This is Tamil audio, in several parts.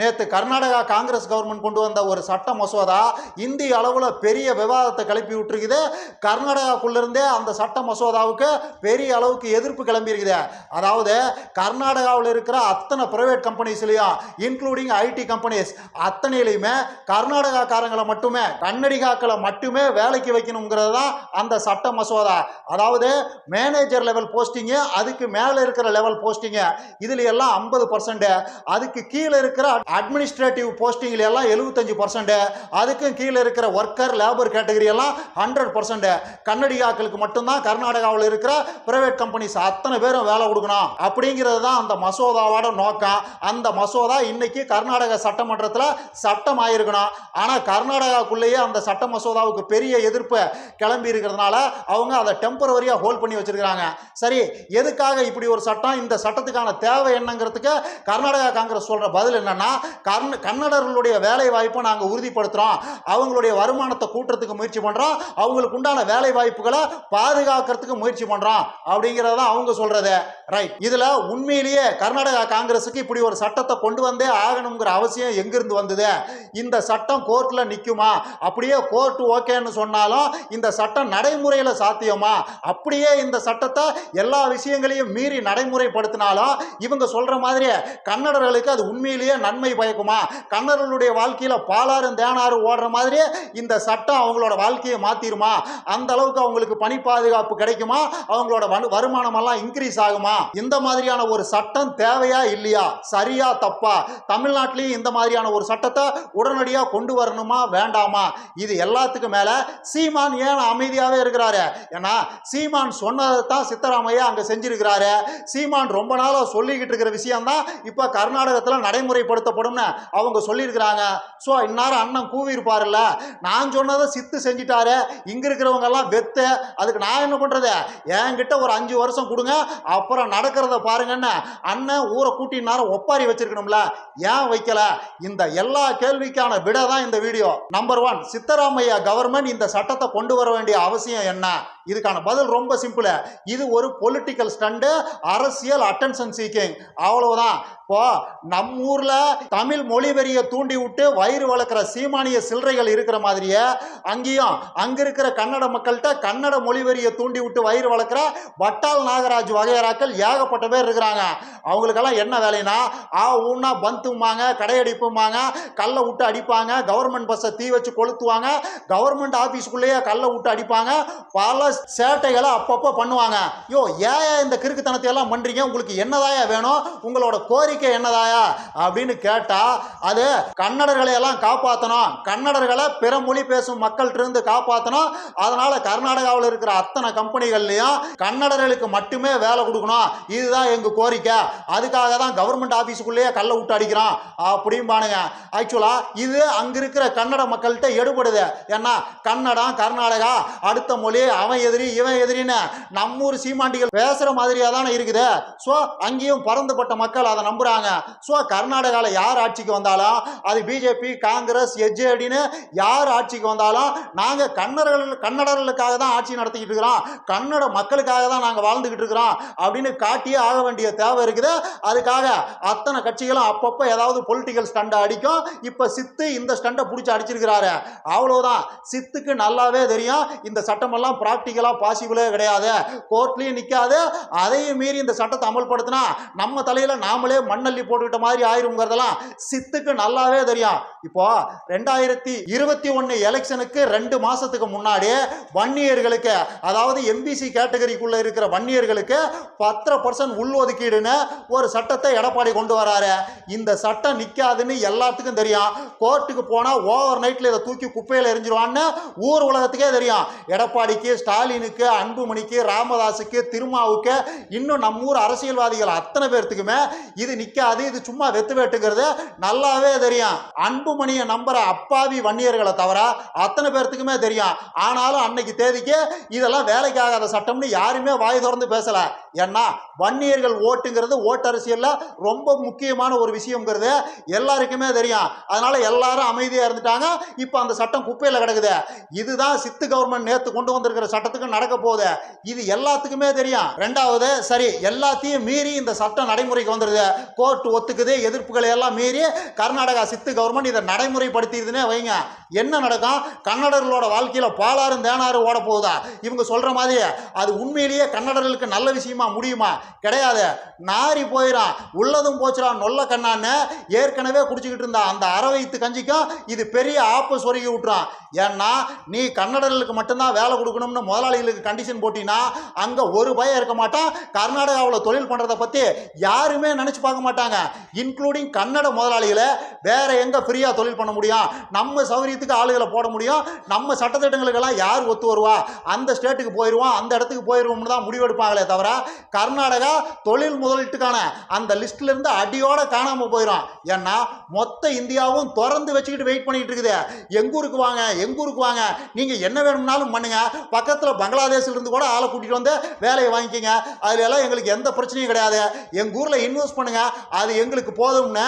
நேற்று கர்நாடகா காங்கிரஸ் கவர்மெண்ட் கொண்டு வந்த ஒரு சட்ட மசோதா இந்திய அளவில் பெரிய விவாதத்தை கிளப்பி விட்டுருக்குது. கர்நாடகாக்குள்ளேருந்தே அந்த சட்ட மசோதாவுக்கு பெரிய அளவுக்கு எதிர்ப்பு கிளம்பியிருக்குது. அதாவது கர்நாடகாவில் இருக்கிற அத்தனை ப்ரைவேட் கம்பெனிஸ்லையும் இன்க்ளூடிங் ஐடி கம்பெனிஸ் அத்தனையிலையுமே கர்நாடகாக்காரங்களை மட்டுமே கன்னடிகாக்களை மட்டுமே வேலைக்கு வைக்கணுங்கிறது தான் அந்த சட்ட மசோதா. அதாவது மேனேஜர் லெவல் போஸ்டிங்கு அதுக்கு மேலே இருக்கிற லெவல் போஸ்டிங்கு இதில் எல்லாம் ஐம்பது பர்சன்ட் அதுக்கு கீழே இருக்கிற அட்மினிஸ்ட்ரேட்டிவ் போஸ்டிங்கில் எல்லாம் எழுபத்தஞ்சு பர்சன்ட் அதுக்கும் கீழே இருக்கிற ஒர்க்கர் லேபர் கேட்டகரி எல்லாம் ஹண்ட்ரட் பர்சன்ட் கன்னடிகாக்களுக்கு மட்டும்தான் கர்நாடகாவில் இருக்கிற பிரைவேட் கம்பெனிஸ் அத்தனை பேரும் வேலை கொடுக்கணும். அப்படிங்கிறது தான் அந்த மசோதாவோட நோக்கம். அந்த மசோதா இன்னைக்கு கர்நாடக சட்டமன்றத்தில் சட்டம் ஆயிருக்கணும். ஆனால் கர்நாடகாக்குள்ளேயே அந்த சட்ட மசோதாவுக்கு பெரிய எதிர்ப்பு கிளம்பி இருக்கிறதுனால அவங்க அதை டெம்பரவரியாக ஹோல்ட் பண்ணி வச்சிருக்கிறாங்க. சரி எதுக்காக இப்படி ஒரு சட்டம்? இந்த சட்டத்துக்கான தேவை என்னங்கிறதுக்கு கர்நாடகா காங்கிரஸ் சொல்ற பதில் என்னன்னா கர்ண கன்னடர்களுடைய வேலை வாய்ப்பை நாங்கள் உறுதிப்படுத்துகிறோம் அவங்களுடைய வருமானத்தை கூட்டுறதுக்கு முயற்சி பண்ணுறோம் அவங்களுக்கு உண்டான வேலை வாய்ப்புகளை பாதுகாக்கிறதுக்கு முயற்சி பண்ணுறோம் அப்படிங்கிறத அவங்க சொல்றது. ரைட் இதில் உண்மையிலேயே கர்நாடகா காங்கிரஸுக்கு இப்படி ஒரு சட்டத்தை கொண்டு வந்தே ஆகணுங்கிற அவசியம் எங்கிருந்து வந்தது? இந்த சட்டம் கோர்ட்டில் நிற்குமா அப்படியே கோர்ட் ஓகேன்னு சொன்னாலும் இந்த சட்டம் நடைமுறையில் சாத்தியமா? அப்படியே இந்த சட்டத்தை எல்லா விஷயங்களையும் மீறி நடைமுறைப்படுத்தினாலும் இவங்க சொல்ற மாதிரி கன்னடர்களுக்கு அது உண்மையிலேயே நன்மை பயக்குமா? கண்ணர்களுடைய வாழ்க்கையில் பாலாறும் தேனாறு ஓடுற மாதிரி இந்த சட்டம் அவங்களோட வாழ்க்கையை மாத்திருமா? அந்த அளவுக்கு அவங்களுக்கு பணி பாதுகாப்பு கிடைக்குமா? அவங்களோட வருமானம் எல்லாம் இன்க்ரீஸ் ஆகுமா? இந்த மாதிரியான ஒரு சட்டம் தேவையா இல்லையா? சரியா தப்பா? தமிழ்நாட்டிலையும் இந்த மாதிரியான ஒரு சட்டத்தை உடனடியாக கொண்டு வரணுமா வேண்டாமா? இது எல்லாத்துக்கும் மேல சீமான் ஏன் அமைதியாவே இருக்கிறாரு? ஏன்னா சீமான் சொன்னதை தான் சித்தராமையா அங்க செஞ்சிருக்கிறாரு. சீமான் ரொம்ப நாளா சொல்லிக்கிட்டு இருக்கிற விஷயம் தான் இப்ப நடைமுறைப்படுத்த நடைமுறைப்படுத்தப்படும்னு அவங்க சொல்லியிருக்கிறாங்க. ஸோ இந்நேரம் அண்ணன் கூவி நான் சொன்னதை சித்து செஞ்சிட்டாரு. இங்க இருக்கிறவங்க எல்லாம் வெத்து. அதுக்கு நான் என்ன பண்றது? என்கிட்ட ஒரு அஞ்சு வருஷம் கொடுங்க. அப்புறம் நடக்கிறத பாருங்கன்னு அண்ணன் ஊரை கூட்டினாரம் ஒப்பாரி வச்சிருக்கணும்ல. ஏன் வைக்கல? இந்த எல்லா கேள்விக்கான விட தான் இந்த video. Number one Siddaramaiah government இந்த சட்டத்தை கொண்டு வர வேண்டிய அவசியம் என்ன? இதுக்கான பதில் ரொம்ப சிம்பிள். இது ஒரு பொலிட்டிக்கல் ஸ்டண்டு அரசியல் அட்டென்ஷன் சீக்கிங் அவ்வளவுதான். இப்போ நம்ம ஊர்ல தமிழ் மொழிவெறியை தூண்டி விட்டு வயிறு வளர்க்குற சீமானிய சில்லறைகள் இருக்கிற மாதிரியே அங்கேயும் அங்க இருக்கிற கன்னட மக்கள்கிட்ட கன்னட மொழிவெறியை தூண்டி விட்டு வயிறு வளர்க்குற வட்டால் நாகராஜ் வகையராக்கள் ஏகப்பட்ட பேர் இருக்கிறாங்க. அவங்களுக்கெல்லாம் என்ன வேலைனா ஆ ஊன்னா பந்துமாங்க கடையடிப்புமாங்க கல்லை விட்டு அடிப்பாங்க கவர்மெண்ட் பஸ்ஸை தீ வச்சு கொளுத்துவாங்க கவர்மெண்ட் ஆஃபீஸுக்குள்ளேயே கல்லை விட்டு அடிப்பாங்க பல சேட்டைகளை அப்பப்போ பண்ணுவாங்க. யோ ஏன் இந்த கிறுக்குத்தனத்தை எல்லாம் பண்றீங்க? உங்களுக்கு என்னதாயா வேணும்? உங்களோட கோரிக்கை என்னதாயா? அப்படின்னு கேட்டால் அது கன்னடர்களை எல்லாம் காப்பாற்றணும் கன்னடர்களை பிற மொழி பேசும் மக்கள்கிட்ட இருந்து காப்பாற்றணும் அதனால கர்நாடகாவில் இருக்கிற அத்தனை கம்பெனிகள்லையும் கன்னடர்களுக்கு மட்டுமே வேலை கொடுக்கணும். இதுதான் எங்கள் கோரிக்கை. அதுக்காக தான் கவர்மெண்ட் ஆஃபீஸுக்குள்ளேயே கல்லை விட்டு அடிக்கிறோம் அப்படிம்பானுங்க. ஆக்சுவலா இது அங்க இருக்கிற கன்னட மக்கள்கிட்ட எடுபடுது. ஏன்னா கன்னடம் கர்நாடகா அடுத்த மொழி அவன் எதிரி இவன் எதிரின்னு நம்மூர் சீமாண்டிகள் பேசுற மாதிரியா தானே இருக்குது. ஸோ அங்கேயும் பறந்துபட்ட மக்கள் அதை நம்புறாங்க. ஸோ கர்நாடகாவில் யார் ஆட்சிக்கு வந்தாலும் அது பிஜேபி காங்கிரஸ் எஜேடின்னு யார் ஆட்சிக்கு வந்தாலும் நாங்கள் கன்னடர்கள் கன்னடர்களுக்காக தான் ஆட்சி நடத்திக்கிட்டு இருக்கிறோம். கன்னட மக்களுக்காக தான் நாங்கள் வாழ்ந்துக்கிட்டு இருக்கிறோம் அப்படின்னு காட்டியே ஆக வேண்டிய தேவை இருக்குது. அதுக்காக அத்தனை கட்சிகளும் அப்பப்போ ஏதாவது பொலிட்டிக்கல் ஸ்டண்டை அடிக்கும். இப்போ சித்து இந்த ஸ்டண்டை பிடிச்சி அடிச்சிருக்கிறாரு. அவ்வளோதான் சித்துக்கு நல்லாவே தெரியும். இந்த சட்டமெல்லாம் ப்ராக்டிக்கலாக பாசிபிளே கிடையாது. கோர்ட்லேயும் நிற்காது அதையும் மீறி இந்த சட்டத்தை அமல்படுத்தினா நம்ம தலையில் நாமளே மண்ணள்ளி போட்டுக்கிட்ட மாதிரி ஆயிருங்கிறதெல்லாம் சித்துக்கு நல்லாவே தெரியும். இப்போ ரெண்டாயிரத்தி இருபத்தி ஒன்று எலெக்ஷனுக்கு ரெண்டு மாசத்துக்கு முன்னாடி வன்னியர்களுக்கு அதாவது எம்பிசி கேட்டகரிக்குள்ளே இருக்கிற வன்னியர்களுக்கு பத்தரை பர்சன்ட் உள்ஒதுக்கீடுன்னு ஒரு சட்டத்தை எடப்பாடி கொண்டு வராரு. இந்த சட்டம் நிற்காதுன்னு எல்லாத்துக்கும் தெரியும். கோர்ட்டுக்கு போனால் ஓவர் நைட்டில் இதை தூக்கி குப்பையில் எரிஞ்சிருவான்னு ஊர் உலகத்துக்கே தெரியும். எடப்பாடிக்கு ஸ்டாலினுக்கு அன்புமணிக்கு ராமதாஸுக்கு திருமாவுக்கு இன்னும் நம்ம ஊர் அரசியல்வாதிகள் அத்தனை பேர்த்துக்குமே இது நிற்காது இது சும்மா வெத்து வேட்டுங்கிறது நல்லாவே தெரியும். அன்புமணியை நம்புற அப்பாவி வன்னியர்களை தவிர அத்தனை பேர்த்துக்குமே தெரியும். ஆனாலும் அன்னைக்கு தேதிக்கு இதெல்லாம் வேலைக்கு ஆகாத சட்டம்னு யாருமே வாய் திறந்து பேசல. ஏன்னா வன்னியர்கள் ஓட்டுங்கிறது ஓட்டரசியல்ல ரொம்ப முக்கியமான ஒரு விஷயங்கிறது எல்லாருக்குமே தெரியும். அதனால எல்லாரும் அமைதியா இருந்துட்டாங்க. இப்போ அந்த சட்டம் குப்பையில் கிடக்குது. இதுதான் சித்து கவர்மெண்ட் நேத்து கொண்டு வந்திருக்கிற சட்டம். சட்டத்துக்கும் நடக்க போகுது. இது எல்லாத்துக்குமே தெரியும். ரெண்டாவது சரி எல்லாத்தையும் மீறி இந்த சட்டம் நடைமுறைக்கு வந்துடுது கோர்ட் ஒத்துக்குது எதிர்ப்புகளை எல்லாம் மீறி கர்நாடகா சித்து கவர்மெண்ட் இதை நடைமுறைப்படுத்திடுதுன்னே வைங்க. என்ன நடக்கும்? கன்னடர்களோட வாழ்க்கையில பாலாறும் தேனாறு ஓட போகுதா? இவங்க சொல்ற மாதிரி அது உண்மையிலேயே கன்னடர்களுக்கு நல்ல விஷயமா முடியுமா? கிடையாது. நாரி போயிடும் உள்ளதும் போச்சுடா நொல்ல கண்ணான்னு ஏற்கனவே குடிச்சுக்கிட்டு இருந்தா. அந்த அரை வயிற்று கஞ்சிக்கும். இது பெரிய ஆப்ப சொருகி விட்டுறான். ஏன்னா நீ கன்னடர்களுக்கு மட்டும்தான் வேலை கொடுக்கணும்னு முதலாளிகளுக்கு கண்டிஷன் போட்டின்னா அங்கே ஒரு பயம் இருக்க மாட்டான். கர்நாடகாவில் தொழில் பண்ணுறதை பற்றி யாருமே நினச்சி பார்க்க மாட்டாங்க. இன்க்ளூடிங் கன்னட முதலாளிகளை வேற எங்கே ஃப்ரீயாக தொழில் பண்ண முடியும்? நம்ம சௌகரியத்துக்கு ஆளுகளை போட முடியும்? நம்ம சட்டத்திட்டங்களுக்கெல்லாம் யார் ஒத்து வருவா? அந்த ஸ்டேட்டுக்கு போயிடுவோம் அந்த இடத்துக்கு போயிடுவோம்னு தான் முடிவெடுப்பாங்களே தவிர கர்நாடகா தொழில் முதலீட்டுக்கான அந்த லிஸ்ட்லேருந்து அடியோடு அடியோட போயிடும் ஏன்னா மொத்த இந்தியாவும் திறந்து வச்சுக்கிட்டு வெயிட் பண்ணிகிட்டு இருக்குது. எங்கூருக்கு வாங்க எங்கூருக்கு வாங்க. நீங்கள் என்ன வேணும்னாலும் பண்ணுங்க. பக்கத்தில் நேரத்தில் பங்களாதேஷிலிருந்து கூட ஆளை கூட்டிகிட்டு வந்து வேலையை வாங்கிக்கோங்க. அதிலெல்லாம் எங்களுக்கு எந்த பிரச்சனையும் கிடையாது. எங்கள் ஊரில் இன்வெஸ்ட் பண்ணுங்கள் அது எங்களுக்கு போதும்னு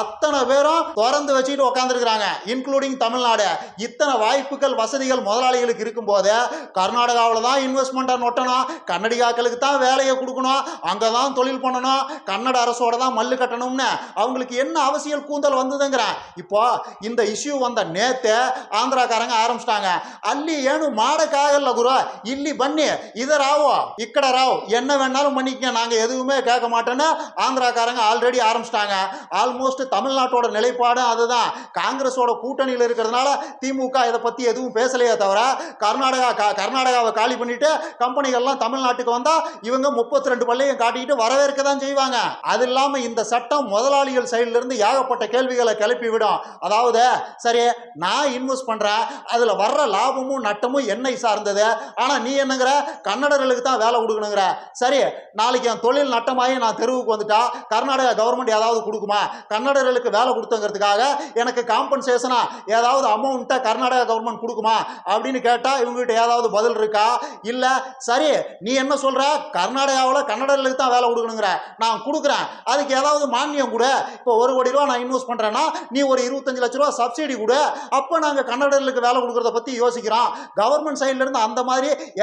அத்தனை பேரும் திறந்து வச்சுக்கிட்டு உட்காந்துருக்குறாங்க இன்க்ளூடிங் தமிழ்நாடு. இத்தனை வாய்ப்புகள் வசதிகள் முதலாளிகளுக்கு இருக்கும்போது கர்நாடகாவில் தான் இன்வெஸ்ட்மெண்ட்டை நொட்டணும். கன்னடிகாக்களுக்கு தான் வேலையை கொடுக்கணும். அங்கே தான் தொழில் பண்ணணும். கன்னட அரசோட தான் மல்லு கட்டணும்னு அவங்களுக்கு என்ன அவசியம் கூந்தல் வந்ததுங்கிறேன் இப்போ இந்த இஷ்யூ வந்த நேற்று ஆந்திராக்காரங்க ஆரம்பிச்சிட்டாங்க. அள்ளி ஏனும் மாடக்காகல குரு ಇಲ್ಲಿ ಬನ್ನಿ ಇದ ರಾವು ಇಕ್ಕಡ ರಾವ್ என்ன வேணாலும் பண்ணிக்க நாங்க எதுவுமே கேட்க மாட்டோன்னு ஆந்திராக்காரங்க ஆல்ரெடி ஆரம்பிச்சிட்டாங்க ஆல்மோஸ்ட் தமிழ்நாட்டோட நிலைப்பாடு அதுதான் காங்கிரஸோட கூட்டணியில் இருக்கிறதுனால திமுக இதை பத்தி எதுவும் பேசலையே தவிர கர்நாடகா க- கர்நாடகாவை காலி பண்ணிட்டு கம்பெனிகள்லாம் தமிழ்நாட்டுக்கு வந்தா இவங்க முப்பத்தி ரெண்டு பள்ளியும் காட்டிக்கிட்டு வரவேற்க தான் செய்வாங்க அது இல்லாம இந்த சட்டம் முதலாளிகள் சைடுல இருந்து ஏகப்பட்ட கேள்விகளை கிளப்பி விடும் அதாவது சரி நான் இன்வெஸ்ட் பண்றேன் அதுல வர்ற லாபமும் நட்டமும் என்னை சார்ந்தது ஆனா நீ என்னங்கிற? கன்னடர்களுக்கு தான் வேலை கொடுக்கணுங்கிற. சரி நாளைக்கு என் தொழில் நட்டமாகி நான் தெருவுக்கு வந்துட்டா கர்நாடகா கவர்மெண்ட் ஏதாவது கொடுக்குமா? கன்னடர்களுக்கு வேலை கொடுத்தங்கிறதுக்காக எனக்கு காம்பன்சேஷனா ஏதாவது அமௌண்ட்டை கர்நாடகா கவர்மெண்ட் கொடுக்குமா? அப்படின்னு கேட்டா இவங்ககிட்ட ஏதாவது பதில் இருக்கா? இல்ல. சரி நீ என்ன சொல்ற? கர்நாடகாவில் கன்னடர்களுக்கு தான் வேலை கொடுக்கணுங்கிற. நான் கொடுக்குறேன். அதுக்கு ஏதாவது மானியம் கொடு. இப்போ ஒரு கோடி ரூபா நான் இன்வெஸ்ட் பண்றேன்னா நீ ஒரு இருபத்தஞ்சு லட்ச ரூபா சப்சிடி கொடு. அப்போ நாங்கள் கன்னடர்களுக்கு வேலை கொடுக்கறத பற்றி யோசிக்கிறோம். கவர்மெண்ட் சைடுல இருந்து அந்த மாதிரி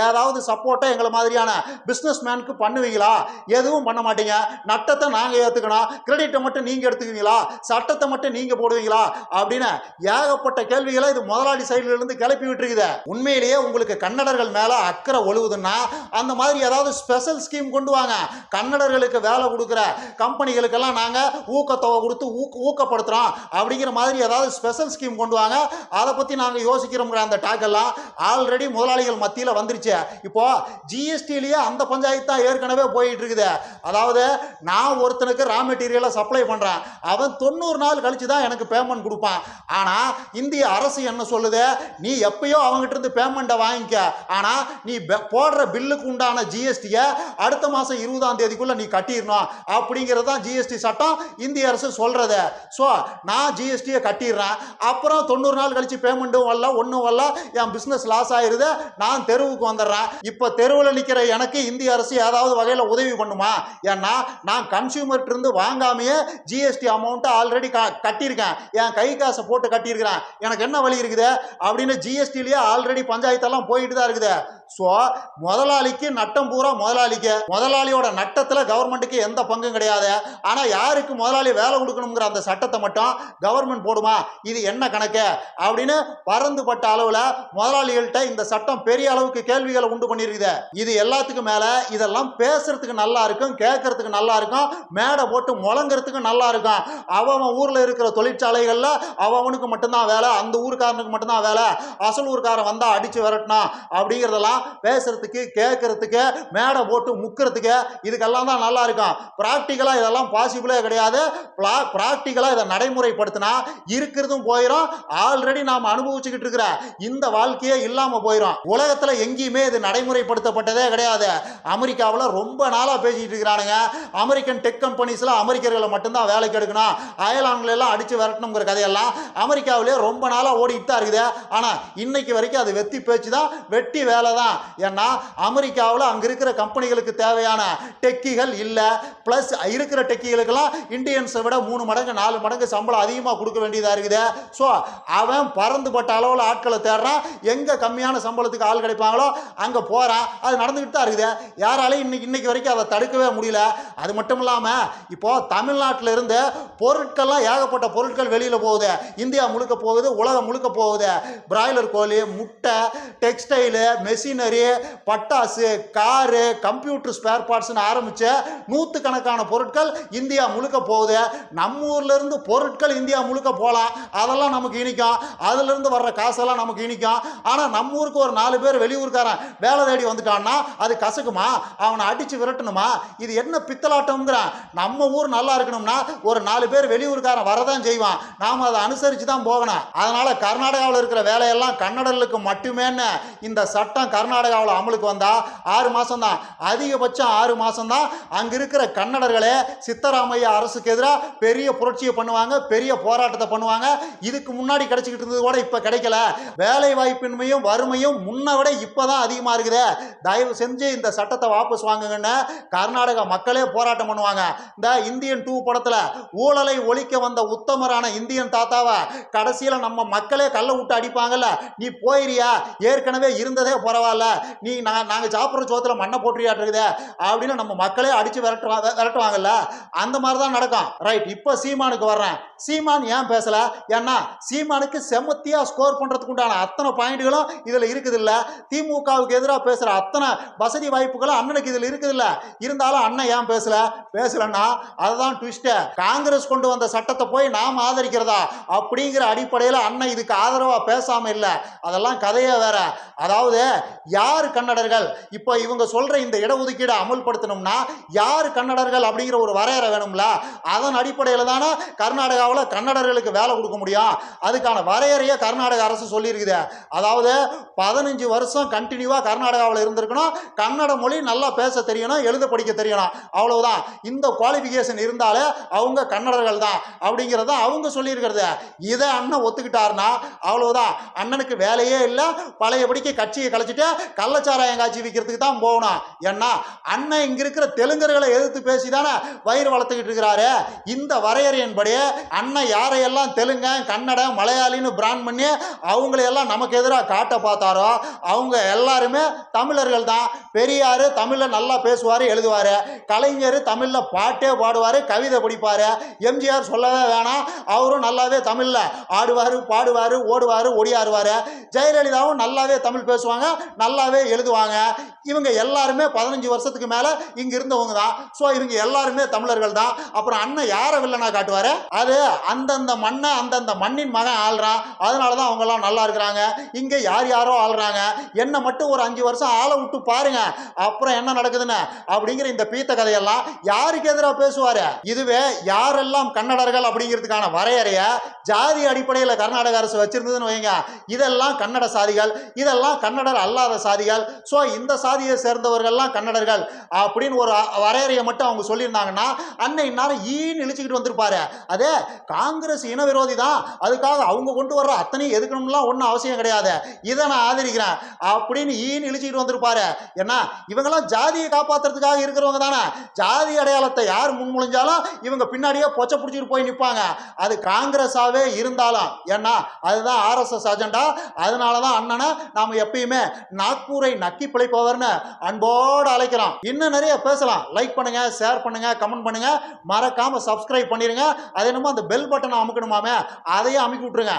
ஏதாவது சப்போர்ட்டை எங்களை மாதிரியான பிஸ்னஸ் மேனுக்கு பண்ணுவீங்களா? எதுவும் பண்ண மாட்டீங்க. நட்டத்தை நாங்கள் ஏற்றுக்கணும் கிரெடிட்டை மட்டும் நீங்கள் எடுத்துக்குவீங்களா? சட்டத்தை மட்டும் நீங்கள் போடுவீங்களா? அப்படின்னு ஏகப்பட்ட கேள்விகளை இது முதலாளி சைடிலிருந்து கிளப்பி விட்டுருக்குது. உண்மையிலேயே உங்களுக்கு கன்னடர்கள் மேலே அக்கறை ஒழுகுதுன்னா அந்த மாதிரி ஏதாவது ஸ்பெஷல் ஸ்கீம் கொண்டு வாங்க. கன்னடர்களுக்கு வேலை கொடுக்குற கம்பெனிகளுக்கெல்லாம் நாங்கள் ஊக்கத்தொகை கொடுத்து ஊக்க ஊக்கப்படுத்துகிறோம் அப்படிங்கிற மாதிரி ஏதாவது ஸ்பெஷல் ஸ்கீம் கொண்டு வாங்க. அதை பற்றி நாங்கள் யோசிக்கிறோங்கிற அந்த டாக் எல்லாம் ஆல்ரெடி முதலாளிகள் மத்தியில் வந்துருச்சு. இப்போ ஜிஎஸ்டிலேயே அந்த பஞ்சாயத்து தான் ஏற்கனவே போயிட்டு இருக்குது அதாவது நான் ஒருத்தனுக்கு ரா மெட்டீரியலை சப்ளை பண்ணுறேன் அவன் தொண்ணூறு நாள் கழிச்சு தான் எனக்கு பேமெண்ட் கொடுப்பான். ஆனால் இந்திய அரசு என்ன சொல்லுது? நீ எப்பயோ அவங்ககிட்ட இருந்து பேமெண்ட்டை வாங்கிக்க. ஆனால் நீ போடுற பில்லுக்கு உண்டான ஜிஎஸ்டியை அடுத்த மாதம் இருபதாம் தேதிக்குள்ளே நீ கட்டிடணும். அப்படிங்கிறது தான் ஜிஎஸ்டி சட்டம். இந்திய அரசு சொல்கிறது ஸோ நான் ஜிஎஸ்டியை கட்டிடுறேன். அப்புறம் தொண்ணூறு நாள் கழிச்சு பேமெண்ட்டும் வரல ஒன்றும் வரல. என் பிஸ்னஸ் லாஸ் ஆயிருது. நான் தெருவுக்கு வந்துடுறேன் இப்போ தெருவில் நிற்கிற எனக்கு இந்திய அரசு ஏதாவது வகையில் உதவி பண்ணுமா? ஏன்னா நான் கன்சியூமர்கிட்டருந்து வாங்காமையே ஜிஎஸ்டி அமௌண்ட்டை ஆல்ரெடி க கட்டியிருக்கேன். என் கை காசை போட்டு கட்டியிருக்கிறேன். எனக்கு என்ன வழி இருக்குது? அப்படின்னு ஜிஎஸ்டிலேயே ஆல்ரெடி பஞ்சாயத்தெல்லாம் போயிட்டு தான் இருக்குது. ஸோ முதலாளிக்கு நட்டம் பூரா முதலாளிக்கு. முதலாளியோட நட்டத்தில் கவர்மெண்ட்டுக்கு எந்த பங்கும் கிடையாது. ஆனால் யாருக்கு முதலாளி வேலை கொடுக்கணுங்கிற அந்த சட்டத்தை மட்டும் கவர்மெண்ட் போடுமா? இது என்ன கணக்கு? அப்படின்னு பறந்துபட்ட அளவில் முதலாளிகள்கிட்ட இந்த சட்டம் பெரிய அளவுக்கு கேள்விகளை உண்டு பண்ணியிருக்குது இது எல்லாத்துக்கும் மேலே இதெல்லாம் பேசுறதுக்கு நல்லா இருக்கும் கேட்கறதுக்கு நல்லா இருக்கும் மேடை போட்டு முழங்குறதுக்கு நல்லா இருக்கும். அவன் ஊரில் இருக்கிற தொழிற்சாலைகளில் அவனுக்கு மட்டும்தான் வேலை அந்த ஊருக்காரனுக்கு மட்டும்தான் வேலை. அசல் ஊருக்காரன் வந்தால் அடித்து விரட்டினா அப்படிங்கிறதெல்லாம் பேசுறதுக்கு கேட்கறதுக்கு மேடை போட்டு முக்கிறதுக்கு இதுக்கெல்லாம் தான் நல்லா இருக்கும். ப்ராக்டிக்கலாக இதெல்லாம் பாசிபிளே கிடையாது. ப்ராக்டிக்கலாக இதை நடைமுறைப்படுத்தினா இருக்கிறதும் போயிடும் ஆல்ரெடி நாம் அனுபவிச்சுக்கிட்டு இருக்கிற இந்த வாழ்க்கையே இல்லாமல் போயிடும் உலகத்தில் எங்கேயுமே இது நடைமுறைப்படுத்தப்பட்டதே கிடையாது. அமெரிக்காவில் ரொம்ப நாளாக பேசிக்கிட்டு இருக்கிறானுங்க. அமெரிக்கன் டெக் கம்பெனிஸில் அமெரிக்கர்களை மட்டும்தான் வேலைக்கு எடுக்கணும். அயர்லாந்துல அடித்து விரட்டணுங்கிற கதையெல்லாம் அமெரிக்காவிலே ரொம்ப நாளாக ஓடிட்டு தான் இருக்குது. ஆனால் இன்னைக்கு வரைக்கும் அது வெத்தி பேச்சு தான் வெட்டி வேலை தான். ஏன்னா அமெரிக்காவில் அங்கே இருக்கிற கம்பெனிகளுக்கு தேவையான டெக்கிகள் இல்லை. ப்ளஸ் இருக்கிற டெக்கிகளுக்கெல்லாம் இந்தியன்ஸை விட மூணு மடங்கு நாலு மடங்கு சம்பளம் அதிகமாக கொடுக்க வேண்டியதாக இருக்குது. ஸோ அவன் பறந்துபட்ட அளவில் ஆட்களை தேடுறான். எங்கே கம்மியான சம்பளத்துக்கு ஆள் கிடையாது கிடைப்பாங்களோ அங்கே போகிறான் அது நடந்துக்கிட்டு தான் இருக்குது. யாராலையும் இன்னைக்கு இன்னைக்கு வரைக்கும் அதை தடுக்கவே முடியல. அது மட்டும் இல்லாமல் இப்போது தமிழ்நாட்டில் இருந்து பொருட்கள்லாம் ஏகப்பட்ட பொருட்கள் வெளியில் போகுது. இந்தியா முழுக்க போகுது உலகம் முழுக்க போகுது. பிராய்லர் கோழி முட்டை டெக்ஸ்டைலு மெஷினரி பட்டாசு காரு கம்ப்யூட்டர் ஸ்பேர் பார்ட்ஸ்னு ஆரம்பித்து நூற்றுக்கணக்கான பொருட்கள் இந்தியா முழுக்க போகுது. நம்ம ஊர்லேருந்து பொருட்கள் இந்தியா முழுக்க போகலாம். அதெல்லாம் நமக்கு இனிக்கும். அதுலேருந்து வர்ற காசெல்லாம் நமக்கு இனிக்கும். ஆனால் நம்ம ஊருக்கு ஒரு நாலு பேர் வெளியூர்காரன் வேலை தேடி வந்துட்டான்னா அது கசக்குமா? அவனை அடித்து விரட்டணுமா? இது என்ன பித்தலாட்டம்ங்கிறான் நம்ம ஊர் நல்லா இருக்கணும்னா ஒரு நாலு பேர் வெளியூர்காரன் வரதான் செய்வான். நாம் அதை அனுசரித்து தான் போகணும். அதனால் கர்நாடகாவில் இருக்கிற வேலையெல்லாம் கன்னடர்களுக்கு மட்டுமேன்னு இந்த சட்டம் கர்நாடகாவில் அமலுக்கு வந்தால் ஆறு மாதம் தான் அதிகபட்சம் ஆறு மாதம் தான் அங்கே இருக்கிற கன்னடர்களே சித்தராமையா அரசுக்கு எதிராக பெரிய புரட்சியை பண்ணுவாங்க பெரிய போராட்டத்தை பண்ணுவாங்க. இதுக்கு முன்னாடி கிடைச்சிக்கிட்டு இருந்தது கூட இப்போ கிடைக்கல. வேலை வாய்ப்பின்மையும் வறுமையும் முன்னை விட இப்போ தான் அதிகமாக இருக்குது. தயவு செஞ்சு இந்த சட்டத்தை வாபஸ் வாங்குங்கன்னு கர்நாடக மக்களே போராட்டம் பண்ணுவாங்க. இந்த இந்தியன் டூ படத்தில் ஊழலை ஒழிக்க வந்த உத்தமரான இந்தியன் தாத்தாவை கடைசியில் நம்ம மக்களே கல்லை விட்டு அடிப்பாங்கல்ல. நீ போயிறியா ஏற்கனவே இருந்ததே பரவாயில்ல. நீ நான் நாங்கள் சாப்பிட்ற சோத்தில் மண்ணை போட்டுறியாட்டுருக்குதே. அப்படின்னு நம்ம மக்களே அடித்து விரட்டுவா விரட்டுவாங்கல்ல. அந்த மாதிரி தான் நடக்கும். ரைட் இப்போ சீமானுக்கு வர்றேன். சீமான் ஏன் பேசல? ஏன்னா சீமானுக்கு செம்மத்தியா ஸ்கோர் பண்றதுக்கு உண்டான அத்தனை பாயிண்ட்களும் இதுல இருக்குது இல்ல திமுகவுக்கு எதிராக பேசுற அத்தனை வசதி வாய்ப்புகளும் அண்ணனுக்கு இதுல இருக்குது இல்ல இருந்தாலும் அண்ணன் ஏன் பேசல? பேசலன்னா அதுதான் ட்விஸ்ட் காங்கிரஸ் கொண்டு வந்த சட்டத்தை போய் நாம் ஆதரிக்கிறதா? அப்படிங்கிற அடிப்படையில் அண்ணன் இதுக்கு ஆதரவா பேசாம இல்ல. அதெல்லாம் கதையே வேற. அதாவது யார் கன்னடர்கள்? இப்போ இவங்க சொல்ற இந்த இடஒதுக்கீடு அமல்படுத்தணும்னா யார் கன்னடர்கள் அப்படிங்கிற ஒரு வரையறை வேணும்ல? அதன் அடிப்படையில் தானே கர்நாடகாவில் கன்னடர்களுக்கு வேலை கொடுக்க முடியும் அதுக்கான வரையறையை கர்நாடக அரசு சொல்லியிருக்குது. அதாவது பதினஞ்சு வருஷம் கண்டினியூவாக கர்நாடகாவில் இருந்திருக்கணும். கன்னட மொழி நல்லா பேச தெரியணும் எழுத படிக்க தெரியணும். அவ்வளவுதான். இந்த குவாலிஃபிகேஷன் இருந்தாலே அவங்க கன்னடர்கள் தான் அப்படிங்கிறத அவங்க சொல்லியிருக்கிறது. இதை அண்ணன் ஒத்துக்கிட்டாருன்னா அவ்வளவுதான். அண்ணனுக்கு வேலையே இல்லை. பழையபடிக்கு கட்சியை கலைச்சிட்டு கள்ளச்சாராயம் காட்சி விற்கிறதுக்கு தான் போகணும். ஏன்னா அண்ணன் இங்கே இருக்கிற தெலுங்கர்களை எதிர்த்து பேசி தானே வயிறு வளர்த்துக்கிட்டு இருக்கிறாரு. இந்த வரையறையின்படி அண்ணன் யாரையெல்லாம் தெலுங்க கன்னடம் மலையாளின்னு பிராண்ட் பண்ணி அவங்களையெல்லாம் நமக்கு எதிராக காட்ட பார்த்தாரோ அவங்க எல்லாருமே தமிழர்கள் தான். பெரியார் தமிழில் நல்லா பேசுவார் எழுதுவார். கலைஞர் தமிழில் பாட்டே பாடுவார் கவிதை படிப்பார். எம்ஜிஆர் சொல்லவே வேணாம் அவரும் நல்லாவே தமிழில் ஆடுவார் பாடுவார் ஓடுவார் ஒடியாடுவார் ஜெயலலிதாவும் நல்லாவே தமிழ் பேசுவாங்க நல்லாவே எழுதுவாங்க. இவங்க எல்லாருமே பதினஞ்சு வருஷத்துக்கு மேலே இங்கே இருந்தவங்க தான். ஸோ இவங்க எல்லாருமே தமிழர்கள் தான். அப்புறம் அண்ணன் யாரை வில்லனா காட்டுவார்? அது அந்தந்த மண்ணை அந்தந்த மண்ணின் மகன் ஆள்றான் அதனால தான் அவங்கெல்லாம் நல்லா இருக்கிறாங்க. இங்கே யார் யாரோ ஆள்றாங்க. என்னை மட்டும் ஒரு அஞ்சு வருஷம் ஆளை விட்டு பாருங்க. அப்புறம் என்ன நடக்குதுன்னு? அப்படிங்கிற இந்த பீத்த கதையெல்லாம் யாருக்கு எதிராக பேசுவார்? இதுவே யாரெல்லாம் கன்னடர்கள் அப்படிங்கிறதுக்கான வரையறைய ஜாதி அடிப்படையில் கர்நாடக அரசு வச்சிருந்ததுன்னு வைங்க. இதெல்லாம் கன்னட சாதிகள் இதெல்லாம் கன்னடர் அல்லாத சாதிகள். ஸோ இந்த சாதியை சேர்ந்தவர்கள்லாம் கன்னடர்கள் அப்படின்னு ஒரு வரையறையை மட்டும் அவங்க சொல்லியிருந்தாங்கன்னா அன்னை இந்நேரம் ஈன்னு இழிச்சுக்கிட்டு வந்திருப்பாரு. அதே காங்கிரஸ் இன விரோதி தான். அதுக்காக அவங்க கொண்டு வர்ற அத்தனையும் எதுக்கணும்லாம் ஒன்றும் அவசியம் கிடையாது. இதை நான் ஆதரிக்கிறேன். அப்படின்னு ஈன்னு இழிச்சிட்டு வந்திருப்பாரு. ஏன்னா இவங்கெல்லாம் ஜாதியை காப்பாத்துறதுக்காக இருக்கிறவங்க தானே. ஜாதி அடையாளத்தை யார் முன்மொழிஞ்சாலும் இவங்க பின்னாடியே பொச்சை பிடிச்சிட்டு போய் நிற்பாங்க அது காங்கிரஸாகவே இருந்தாலும் ஏன்னா அதுதான் ஆர்எஸ்எஸ் அஜெண்டா அதனால தான் அண்ணனை நாம் எப்பயுமே நாக்பூரை நக்கி பிழைப்பவர்னு அன்போடு அழைக்கிறோம். இன்னும் நிறைய பேசலாம். லைக் பண்ணுங்கள் ஷேர் பண்ணுங்கள் கமெண்ட் பண்ணுங்க. மறக்காமல் சப்ஸ்கிரைப் பண்ணிடுங்க அது என்னமோ அந்த பெல் பட்டனை அமுக்கணுமாமே? அதையே அமுக்கி விட்ருங்க